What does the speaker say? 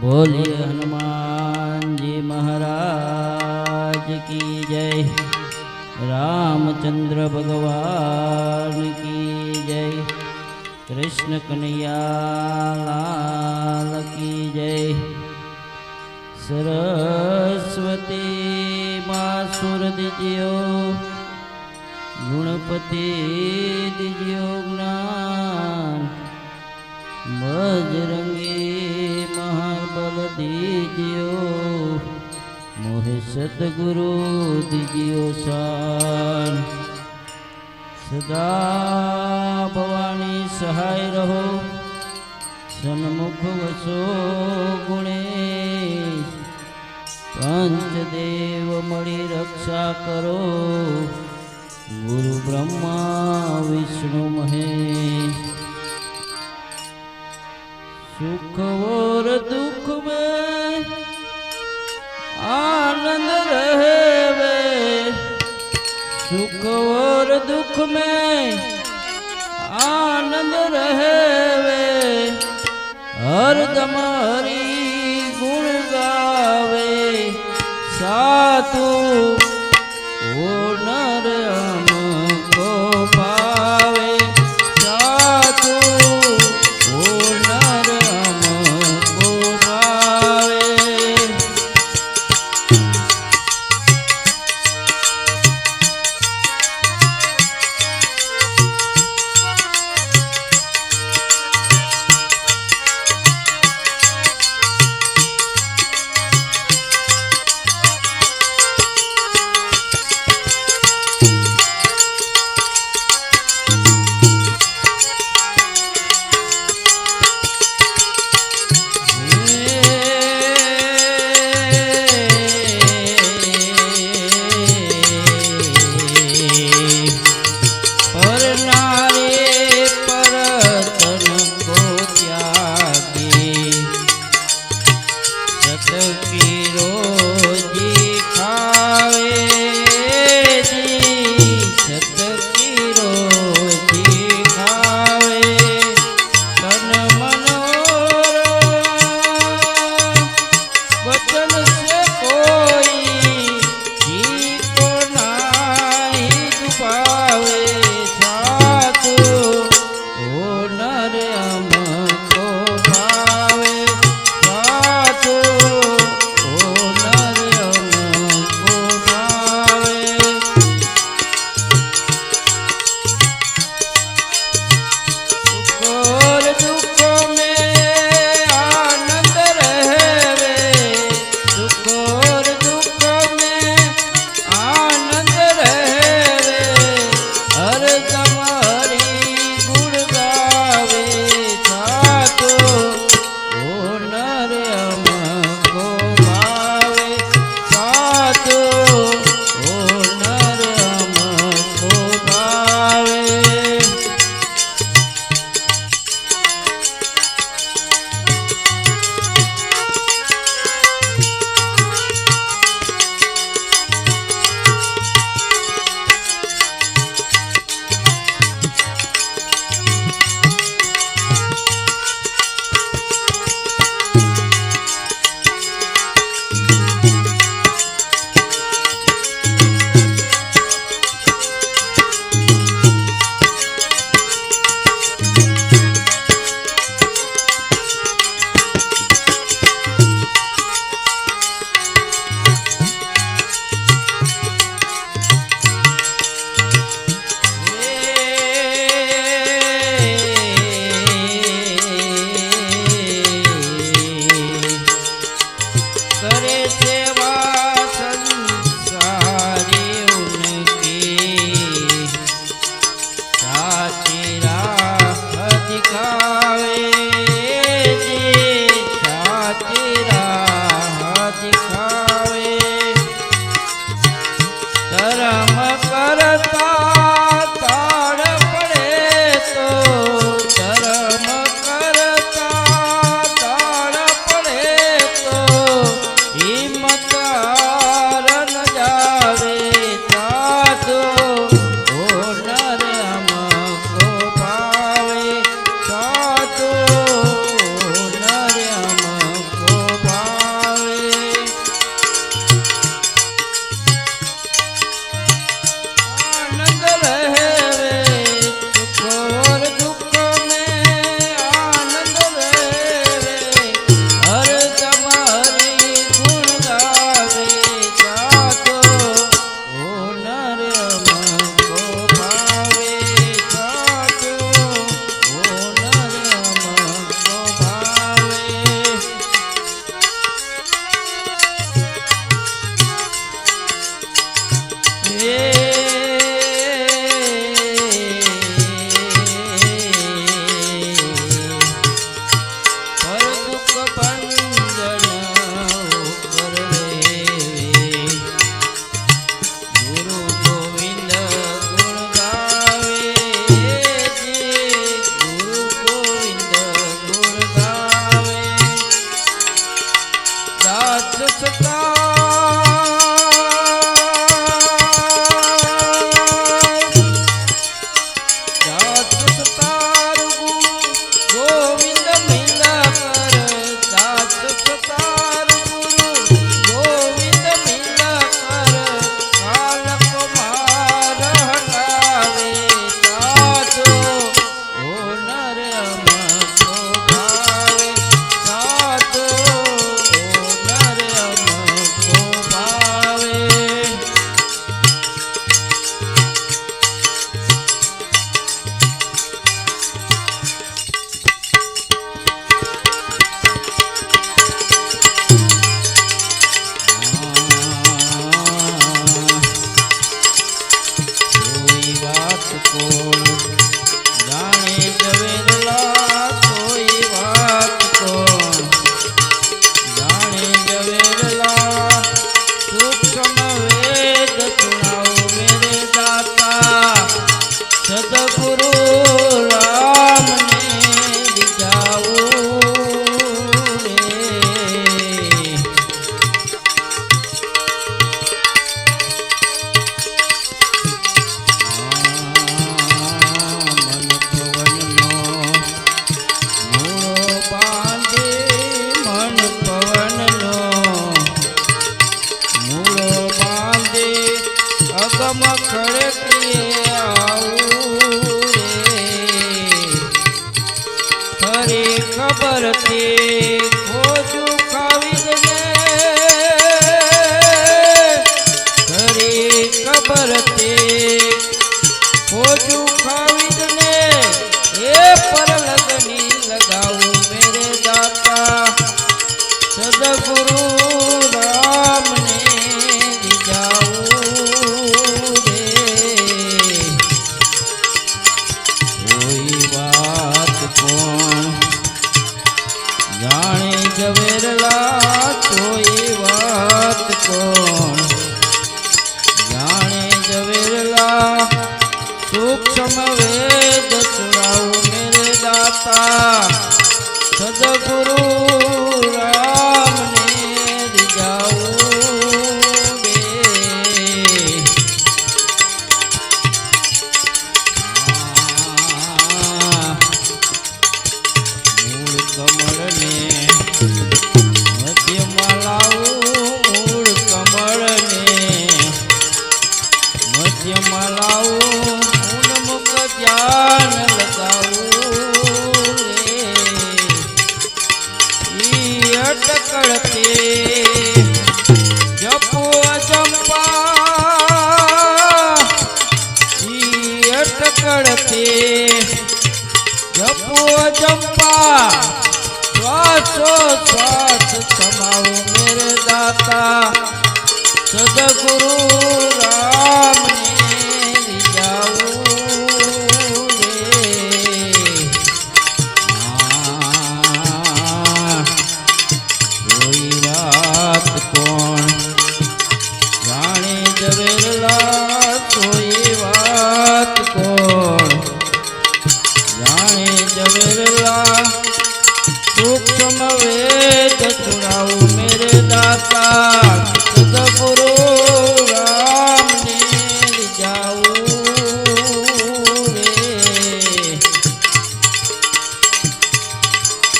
બોલીએ હનુમાનજી મહારાજ કી જય. રામચંદ્ર ભગવાન કી જય. કૃષ્ણ કનૈયાલાલ કી જય. સરસ્વતી માં સુર દીજીઓ, ગુણપતિ દીજીઓ જ્ઞાન બજરંગી દીજ્યો, મોહે સદગુરુ દીજ્યો સાન. સદા ભવાની સહાય રહો, સન્મુખ વસો ગુણેશ પંચદેવ મળી રક્ષા કરો, ગુરુ બ્રહ્મા વિષ્ણુ મહેશ. સુખ दुख में आनंद रहे हर दम हरी गुण गावे सातू મેરે દાતા સદગુરુ કમળને શ્વાસ સમાવો મેરે દાતા